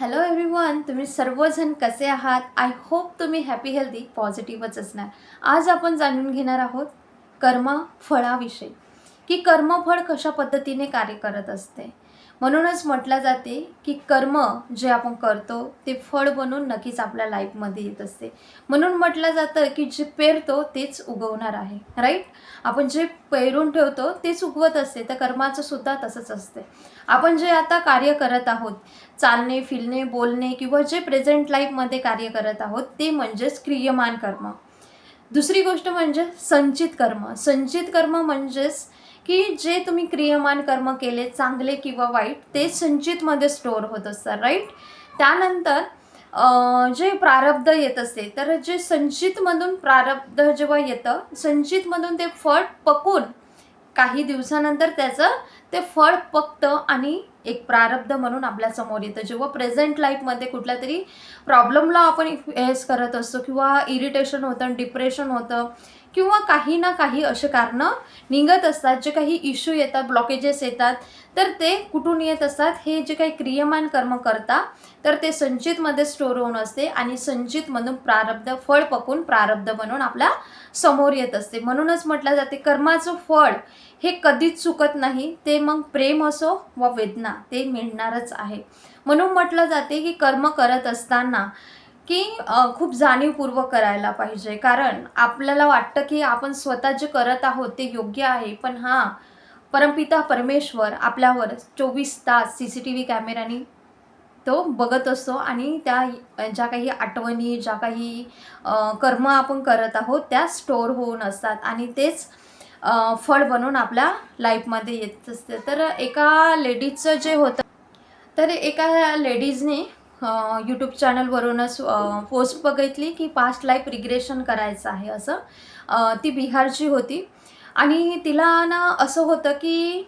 Hello everyone तुम्ही सर्वजण कसे आहात? आय होप तुम्ही हॅपी हेल्दी पॉझिटिव्हच असणार. आज आपण जाणून घेणार आहोत कर्म फळाविषयी. की कर्मफळ कशा पद्धतीने कार्य करत असते? म्हणूनच म्हटलं जाते की कर्म जे आपण करतो ते फळ बनून नक्कीच आपल्या लाईफमध्ये येत असते. म्हणून म्हटलं जातं की जे पेरतो तेच उगवणार आहे राईट आपण जे पेरून ठेवतो तेच उगवत असते. तर कर्माचं सुद्धा तसंच असते. आपण जे आता कार्य करत आहोत चालणे फिरणे बोलणे किंवा जे प्रेझेंट लाईफमध्ये कार्य करत आहोत ते म्हणजेच क्रियमान कर्म. दुसरी गोष्ट म्हणजे संचित कर्म. संचित कर्म म्हणजेच की जे तुम्ही क्रियमान कर्म केले चांगले किंवा वाईट ते संचितमध्ये स्टोअर होत असतात राईट त्यानंतर जे प्रारब्ध येत असते तर जे संचितमधून प्रारब्ध जेव्हा येतं संचितमधून ते फळ पकून काही दिवसानंतर त्याचं ते फळ पकतं आणि एक प्रारब्ध म्हणून आपल्यासमोर येतं. जेव्हा प्रेझेंट लाईफमध्ये कुठल्या तरी प्रॉब्लेमला आपण फेस करत असतो किंवा इरिटेशन होतं डिप्रेशन होतं किंवा काही ना काही असे कारणं निघत असतात. जे काही इश्यू येतात ब्लॉकेजेस येतात तर ते कुठून येत असतात? हे जे काही क्रियमान कर्म करता तर ते संचितमध्ये स्टोर होऊन असते आणि संचितमधून प्रारब्ध फळ पकून प्रारब्ध म्हणून आपल्यासमोर येत असते. म्हणूनच म्हटलं जाते कर्माचं फळ हे कधीच चुकत नाही. ते मग प्रेम असो व वेदना ते मिळणारच आहे. म्हणून म्हटलं जाते की कर्म करत असताना की खूप जाणीवपूर्वक करायला पाहिजे. कारण आपल्याला वाटतं की आपण स्वतः जे करत आहोत ते योग्य आहे पण हां परमपिता परमेश्वर आपल्यावर चोवीस तास सी सी टी व्ही कॅमेऱ्याने तो बघत असतो आणि त्या ज्या काही आठवणी ज्या काही कर्म आपण करत आहोत त्या स्टोअर होऊन असतात आणि तेच फळ बनून आपल्या लाईफमध्ये येत असते. तर एका लेडीजचं जे होतं तर एका लेडीजने यूट्यूब चॅनलवरूनच पोस्ट बघितली की पास्ट लाईफ रिग्रेशन करायचं आहे असं. ती बिहारची होती. आणि तिला ना असं होतं की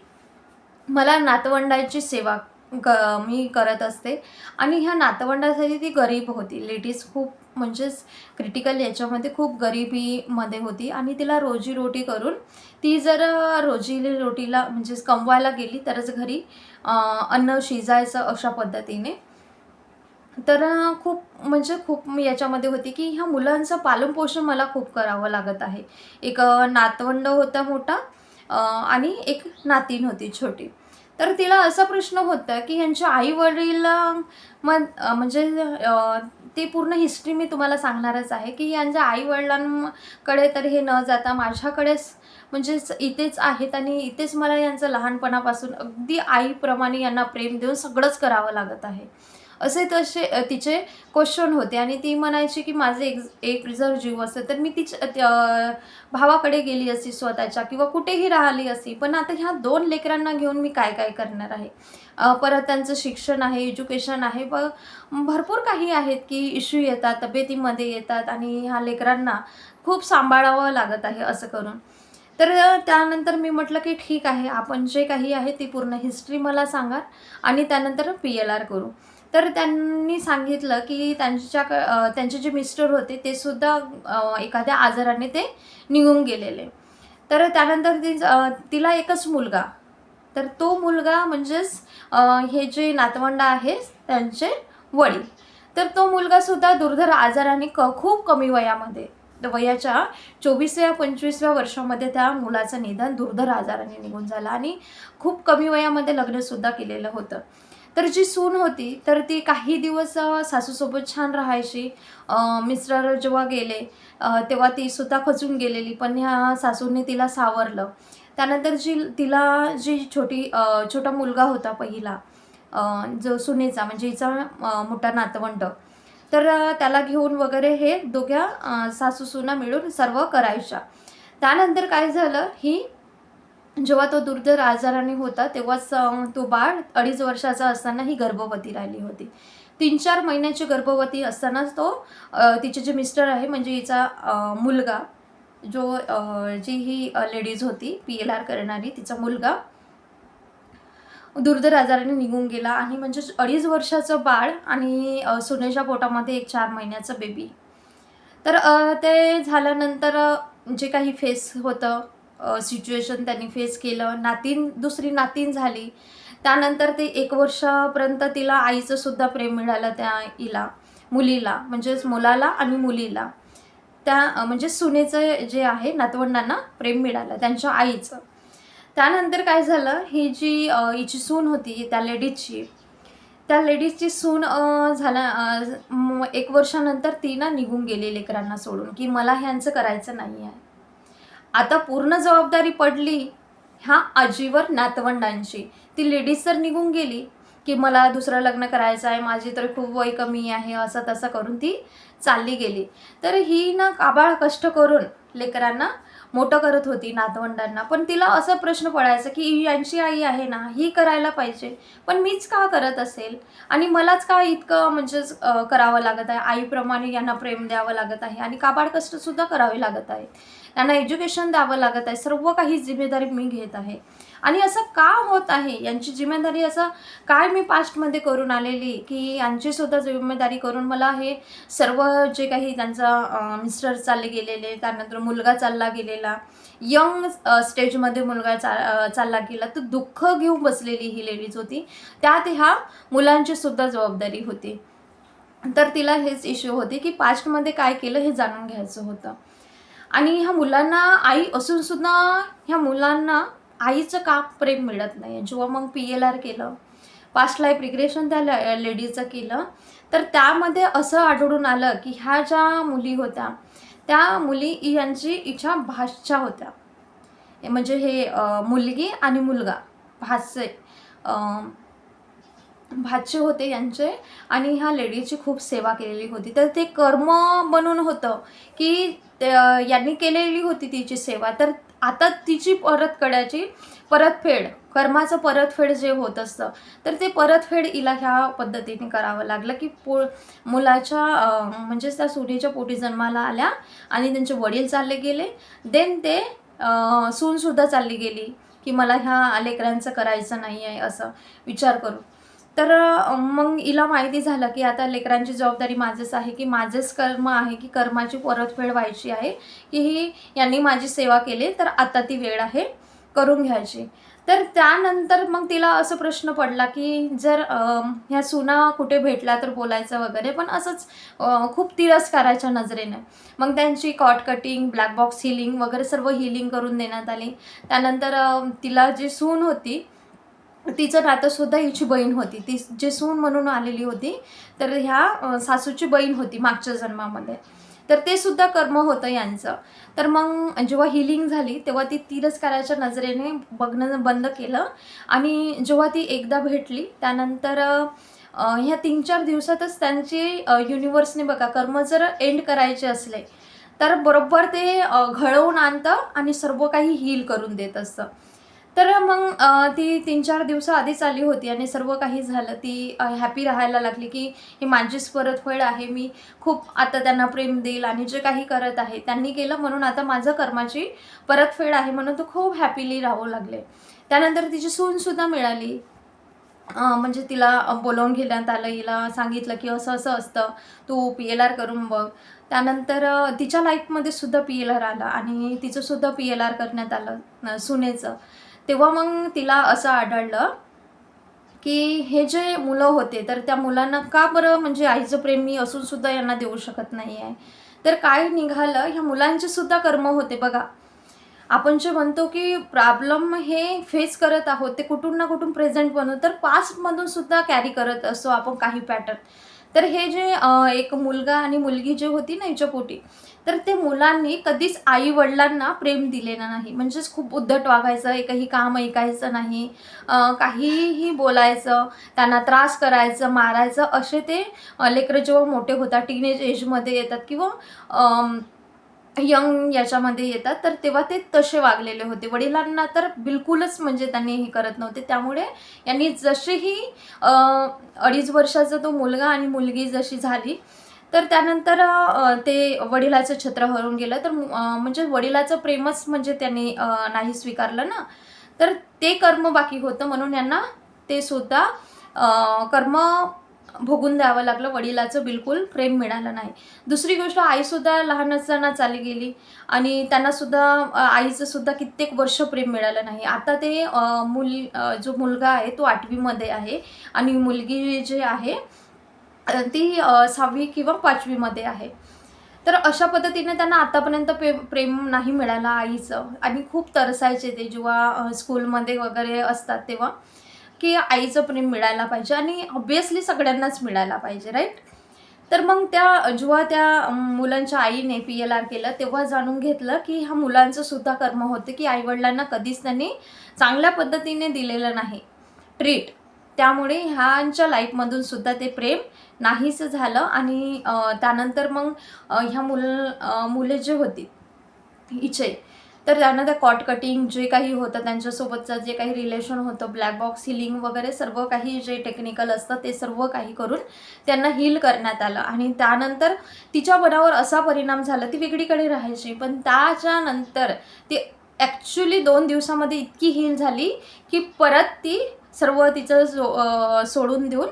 मला नातवंडाची सेवा क मी करत असते. आणि ह्या नातवंडासाठी ती गरीब होती. लेडीज खूप म्हणजेच क्रिटिकल याच्यामध्ये खूप गरिबीमध्ये होती. आणि तिला रोजीरोटी करून ती जर रोजी रोटीला म्हणजेच कमवायला गेली तरच घरी अन्न शिजायचं अशा पद्धतीने. तर खूप म्हणजे खूप याच्यामध्ये होती की ह्या मुलांचं पालनपोषण मला खूप करावं लागत आहे. एक नातवंड होता मोठा आणि एक नातीन होती छोटी. तर तिला असा प्रश्न होता की यांच्या आई वडील मग म्हणजे ते पूर्ण हिस्ट्री मी तुम्हाला सांगणारच आहे की यांच्या आई वडिलांकडे तर हे न जाता माझ्याकडेच म्हणजेच इथेच आहेत आणि इथेच मला यांचं लहानपणापासून अगदी आईप्रमाणे यांना प्रेम देऊन सगळंच करावं लागत आहे. असे तसे तिचे क्वेश्चन होते. आणि ती म्हणायची की माझे एक एक जर जीव असते तर मी तिच्या भावाकडे गेली असती स्वतःच्या किंवा कुठेही राहिली असती पण आता ह्या दोन लेकरांना घेऊन मी काय काय करणार आहे? परत त्यांचं शिक्षण आहे एज्युकेशन आहे. व भरपूर काही आहेत की इश्यू येतात तब्येतीमध्ये येतात आणि ह्या लेकरांना खूप सांभाळावं लागत आहे असं करून. तर त्यानंतर मी म्हटलं की ठीक आहे आपण जे काही आहे ती पूर्ण हिस्ट्री मला सांगा आणि त्यानंतर पी एल आर करू. तर त्यांनी सांगितलं की त्यांच्या त्यांचे जे मिस्टर होते ते सुद्धा एखाद्या आजाराने ते निघून गेलेले. तर त्यानंतर ती तिला एकच मुलगा. तर तो मुलगा म्हणजेच हे जे नातवंड आहे त्यांचे वडील. तर तो मुलगासुद्धा दुर्धर आजाराने क खूप कमी वयामध्ये वयाच्या चोवीसव्या पंचवीसव्या वर्षामध्ये त्या मुलाचं निधन दुर्धर आजाराने निघून झालं आणि खूप कमी वयामध्ये लग्नसुद्धा केलेलं होतं. तर जी सून होती तर ती काही दिवस सासूसोबत छान राहायची. मिस्टर जेव्हा गेले तेव्हा ती सुद्धा खचून गेलेली पण ह्या सासूने तिला सावरलं. त्यानंतर जी तिला जी छोटी छोटा मुलगा होता पहिला जो सुनेचा म्हणजे हिचा मोठा नातवंड तर त्याला घेऊन वगैरे हे दोघ्या सासूसुना मिळून सर्व करायच्या. त्यानंतर काय झालं ही जेव्हा तो दुर्धर आजाराने होता तेव्हाच तो बाळ अडीच वर्षाचा असताना ही गर्भवती राहिली होती. तीन चार महिन्याची गर्भवती असतानाच तो तिचे जे मिस्टर आहे म्हणजे हिचा मुलगा जो जी ही लेडीज होती पी एल आर करणारी तिचा मुलगा दुर्धर आजाराने निघून गेला आणि म्हणजे अडीच वर्षाचं बाळ आणि सुनेच्या पोटामध्ये एक चार महिन्याचं बेबी तर ते झाल्यानंतर जे काही फेस होतं सिच्युएशन त्यांनी फेस केलं. नातीन दुसरी नातीन झाली. त्यानंतर ते एक वर्षापर्यंत तिला आईचं सुद्धा प्रेम मिळालं त्या हिला मुलीला म्हणजेच मुलाला आणि मुलीला. त्या म्हणजे सुनेचं जे आहे नातवंडांना प्रेम मिळालं त्यांच्या आईचं. त्यानंतर काय झालं ही जी हिची सून होती त्या लेडीजची त्या लेडीजची सून झाल्या झाला एक वर्षानंतर ती ना निघून गेली लेकरांना सोडून की मला ह्यांचं करायचं नाही आहे आता पूर्ण जबाबदारी पडली ह्या आजीवर नातवंडांची. ती लेडीज तर निघून गेली की मला दुसरं लग्न करायचं आहे माझी तर खूप वय कमी आहे असं तसं करून ती चालली गेली. तर ही ना काबाळ कष्ट करून लेकरांना मोठं करत होती नातवंडांना. पण तिला असा प्रश्न पडायचा की यांची आई आहे ना ही करायला पाहिजे. पण मीच का करत असेल? आणि मलाच का इतकं म्हणजे करावं लागत आहे? आईप्रमाणे यांना प्रेम द्यावं लागत आहे आणि काबाड कष्टसुद्धा करावे लागत आहे. त्यांना एज्युकेशन द्यावं लागत आहे. सर्व काही जिम्मेदारी मी घेत आहे. आणि असं का होत आहे? यांची जिम्मेदारी असं काय मी पास्टमध्ये करून आलेली? की यांचीसुद्धा जिम्मेदारी करून मला हे सर्व जे काही त्यांचा मिस्टर चालले गेलेले त्यानंतर मुलगा चालला गेलेला यंग स्टेजमध्ये मुलगा चा चालला गेला तर दुःख घेऊन बसलेली ही लेडीज होती. त्यात ह्या मुलांची सुद्धा जबाबदारी होती. तर तिला हेच इश्यू होते की पास्टमध्ये काय केलं हे जाणून घ्यायचं होतं. आणि ह्या मुलांना आई असून सुद्धा ह्या मुलांना आईचं का प्रेम मिळत नाही जेव्हा मग पी एल आर केलं पास्ट लाईफ रिग्रेशन त्या लेडीजचं लेडीचं केलं तर त्यामध्ये असं आढळून आलं की ह्या ज्या मुली होत्या त्या मुली यांची इच्छा भाषा होत्या. म्हणजे हे मुलगी आणि मुलगा भाचे भाचे होते यांचे आणि ह्या लेडीची खूप सेवा केलेली होती. तर ते कर्म बनून होतं की यांनी केलेली होती तिची सेवा. तर आता तिची परत कड्याची परतफेड कर्माचं परतफेड जे होत असतं तर ते परतफेड हिला ह्या पद्धतीने करावं लागलं की पो मुलाच्या म्हणजेच त्या सुनेच्या पोटी जन्माला आल्या आणि त्यांचे वडील चालले गेले. देन ते सूनसुद्धा चालली गेली की मला ह्या लेकरांचं करायचं नाही आहे असं विचार करू तर मग हिला माहिती झालं की आता लेकरांची जबाबदारी माझंच आहे की माझंच कर्म आहे की कर्माची परतफेड व्हायची आहे की ही यांनी माझी सेवा केली तर आता ती वेळ आहे करून घ्यायची. तर त्यानंतर मग तिला असं प्रश्न पडला की जर ह्या सुना कुठे भेटल्या तर बोलायचं वगैरे पण असंच खूप तिरस्काराच्या नजरेने. मग त्यांची cord cutting black box healing वगैरे सर्व हिलिंग करून देण्यात आली. त्यानंतर तिला जी सून होती तिचं नातंसुद्धा हिची बहीण होती. ती जे सून म्हणून आलेली होती तर ह्या सासूची बहीण होती मागच्या जन्मामध्ये. तर ते सुद्धा कर्म होतं यांचं. तर मग जेव्हा हिलिंग झाली तेव्हा ती तिरस्काराच्या नजरेने बघणं बंद केलं आणि जेव्हा ती एकदा भेटली त्यानंतर ह्या तीन चार दिवसातच त्यांची युनिवर्सने बघा कर्म जर एंड करायचे असले तर बरोबर ते घडवून आणतं आणि सर्व काही हील करून देत असतं. तर मग ती तीन चार दिवस आधीच आली होती आणि सर्व काही झालं. ती हॅपी राहायला लागली की ही माझीच परतफेड आहे मी खूप आता त्यांना प्रेम देईल आणि जे काही करत आहे त्यांनी केलं म्हणून आता माझं कर्माची परतफेड आहे म्हणून तो खूप हॅपीली राहू लागले. त्यानंतर तिची सूनसुद्धा मिळाली. म्हणजे तिला बोलवून घेण्यात आलं हिला सांगितलं की असं असं असतं तू पी एल आर करून बघ. त्यानंतर तिच्या लाईफमध्ये सुद्धा पी एल आर आलं आणि तिचंसुद्धा पी एल आर करण्यात आलं सुनेचं. तेव्हा मग तिला असं आढळलं की हे जे मुलं होते तर त्या मुलांना का बरं म्हणजे आईचं प्रेम मी असून सुद्धा यांना देऊ शकत नाही आहे तर काय निघालं? ह्या मुलांचे सुद्धा कर्म होते बघा. आपण जे म्हणतो की प्रॉब्लेम हे फेस करत आहोत ते कुठून ना कुठून प्रेझेंट बनू तर पास्टमधून सुद्धा कॅरी करत असतो आपण काही पॅटर्न तर हे जे एक मुलगा आणि मुलगी जे होती ना हिच्या पोटी तर ते मुलांनी कधीच आई वडिलांना प्रेम दिलेलं नाही. म्हणजेच खूप उद्धट वागायचं एकही काम ऐकायचं नाही काहीही बोलायचं त्यांना त्रास करायचं मारायचं असे ते लेकरं जेव्हा मोठे होतात टीनेज एजमध्ये येतात किंवा यंग याच्यामध्ये येतात. तर तेव्हा ते तसे वागलेले होते. वडिलांना तर बिलकुलच म्हणजे त्यांनी हे करत नव्हते. त्यामुळे यांनी जशीही अडीच वर्षाचा तो मुलगा आणि मुलगी जशी झाली तर त्यानंतर ते वडिलाचं छत्र हरून गेलं. तर म्हणजे वडिलाचं प्रेमच म्हणजे त्यांनी नाही स्वीकारलं ना. तर ते कर्म बाकी होतं म्हणून यांना ते सुद्धा कर्म भोगून द्यावं लागलं. वडिलाचं बिलकुल प्रेम मिळालं नाही. दुसरी गोष्ट आईसुद्धा लहान असताना चाली गेली आणि त्यांनासुद्धा आईचंसुद्धा कित्येक वर्ष प्रेम मिळालं नाही. आता ते मुल जो मुलगा आहे तो आठवीमध्ये आहे आणि मुलगी जी आहे ती सहावी किंवा पाचवीमध्ये आहे. तर अशा पद्धतीने त्यांना आतापर्यंत पे प्रेम नाही मिळालं आईचं. आणि खूप तरसायचे ते जेव्हा स्कूलमध्ये वगैरे असतात तेव्हा. की आईचं प्रेम मिळायला पाहिजे आणि ऑब्वियसली सगळ्यांनाच मिळायला पाहिजे राईट तर मग त्या जेव्हा त्या मुलांच्या आईने पी एल आर केलं तेव्हा जाणून घेतलं की ह्या मुलांचं सुद्धा कर्म होते की आईवडिलांना कधीच त्यांनी चांगल्या पद्धतीने दिलेलं नाही. ट्रीट त्यामुळे ह्यांच्या लाईफमधून सुद्धा ते प्रेम नाहीसं झालं आणि त्यानंतर मग ह्या मुल मुले जे होती हिचे तर त्यांना त्या कॉट कटिंग जे काही होतं त्यांच्यासोबतचं जे काही रिलेशन होतं ब्लॅक बॉक्स हिलिंग वगैरे सर्व काही जे टेक्निकल असतं ते सर्व काही करून त्यांना हील करण्यात आलं. आणि त्यानंतर तिच्या मनावर असा परिणाम झाला ती वेगळीकडे राहायची. पण त्याच्यानंतर ती ॲक्च्युली दोन दिवसामध्ये इतकी हील झाली की परत ती सर्व तिचं सो सोडून देऊन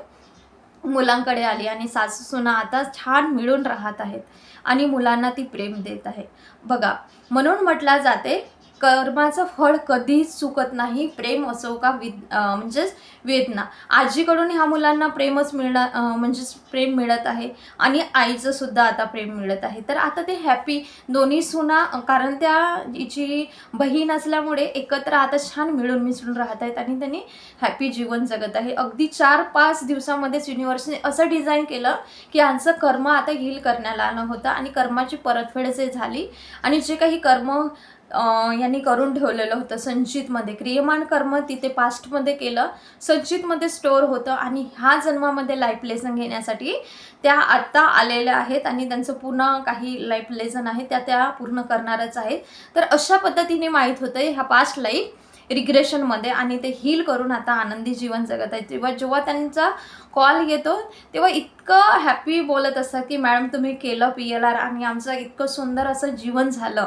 मुलांकडे आली आणि सासू सुना आता छान मिळून राहत आहेत आणि मुलांना ती प्रेम देत आहे. बघा म्हणून म्हटलं जाते कर्माचं फळ कधीच चुकत नाही. प्रेम असो का विद म्हणजेच वेदना. आजीकडून ह्या मुलांना प्रेमच मिळणार म्हणजेच प्रेम मिळत आहे आणि आईचं सुद्धा आता प्रेम मिळत आहे. तर आता ते हॅपी दोन्ही सुना कारण त्या जी बहीण असल्यामुळे एकत्र आता छान मिळून मिसळून राहत आहेत आणि त्यांनी हॅपी जीवन जगत आहे. अगदी चार पाच दिवसामध्येच युनिव्हर्सने असं डिझाईन केलं की यांचं कर्म आता हिल करण्याला आलं होतं आणि कर्माची परतफेड जे झाली आणि जे काही कर्म यांनी करून ठेवलेलं होतं संचितमध्ये क्रियमान कर्म तिथे पास्टमध्ये केलं संचितमध्ये स्टोअर होतं आणि ह्या जन्मामध्ये लाईफ लेसन घेण्यासाठी त्या आत्ता आलेल्या आहेत आणि त्यांचं पूर्ण काही लाईफ लेसन आहे त्या त्या पूर्ण करणारच आहेत. तर अशा पद्धतीने माहीत होतं ह्या पास्ट लाईफ रिग्रेशनमध्ये आणि ते हील करून आता आनंदी जीवन जगत आहेत. तेव्हा जेव्हा त्यांचा कॉल येतो तेव्हा इतकं हॅपी बोलत असतात की मॅडम तुम्ही केलं पी एल आर आणि आमचं इतकं सुंदर असं जीवन झालं.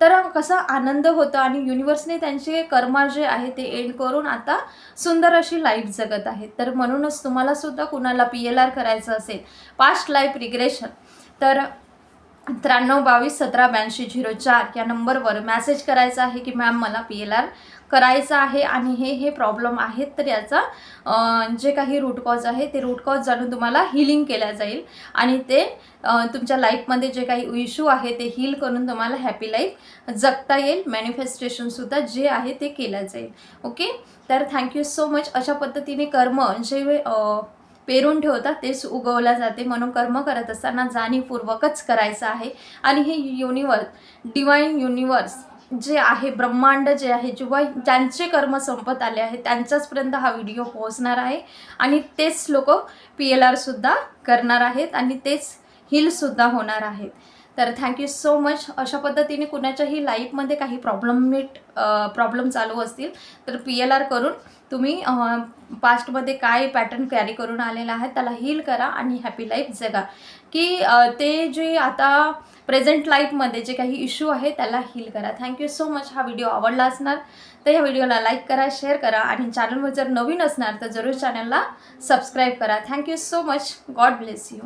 तर कसा आनंद होता आणि युनिवर्सने त्यांचे कर्मा जे आहे ते एंड करून आता सुंदर अशी लाईफ जगत आहे तर म्हणूनच तुम्हाला सुद्धा कुणाला पी एल आर करायचं असेल पास्ट लाईफ रिग्रेशन तर त्र्याण्णव बावीस सतरा ब्याऐंशी झिरो चार या नंबरवर मॅसेज करायचा आहे की मॅम मला पी एल आर करायचं आहे आणि हे हे प्रॉब्लेम आहेत तर याचा जे काही रूट कॉज आहे ते रूट कॉज जाणून तुम्हाला हिलिंग केल्या जाईल. आणि ते तुमच्या लाईफमध्ये जे काही इश्यू आहे ते हील करून तुम्हाला हॅपी लाईफ जगता येईल. मॅनिफेस्टेशनसुद्धा जे आहे ते केलं जाईल. ओके तर थँक्यू सो मच अशा पद्धतीने कर्म जे पेरून ठेवतात तेच उगवल्या जाते. म्हणून कर्म करत असताना जाणीवपूर्वकच करायचं आहे. आणि हे युनिवर्स डिवाईन युनिवर्स जे आहे ब्रह्मांड जे आहे जेव्हा ज्यांचे कर्म संपत आले आहेत त्यांच्याचपर्यंत हा व्हिडिओ पोहोचणार आहे. आणि तेच लोक पी एल आरसुद्धा करणार आहेत आणि तेच हिलसुद्धा होणार आहेत. तर थँक्यू सो मच अशा पद्धतीने कुणाच्याही लाईफमध्ये काही प्रॉब्लेमेट प्रॉब्लेम चालू असतील तर पी एल आर करून तुम्ही पास्टमध्ये काय पॅटर्न कॅरी करून आलेला आहे त्याला हील करा आणि हॅपी लाईफ जगा. की ते जे आता प्रेझेंट लाईफमध्ये जे काही इश्यू आहे त्याला हील करा. थँक्यू सो मच हा व्हिडिओ आवडला असणार तर या व्हिडिओला लाईक करा शेअर करा आणि चॅनलवर जर नवीन असणार तर जरूर चॅनलला सबस्क्राईब करा. Thank you so much God bless you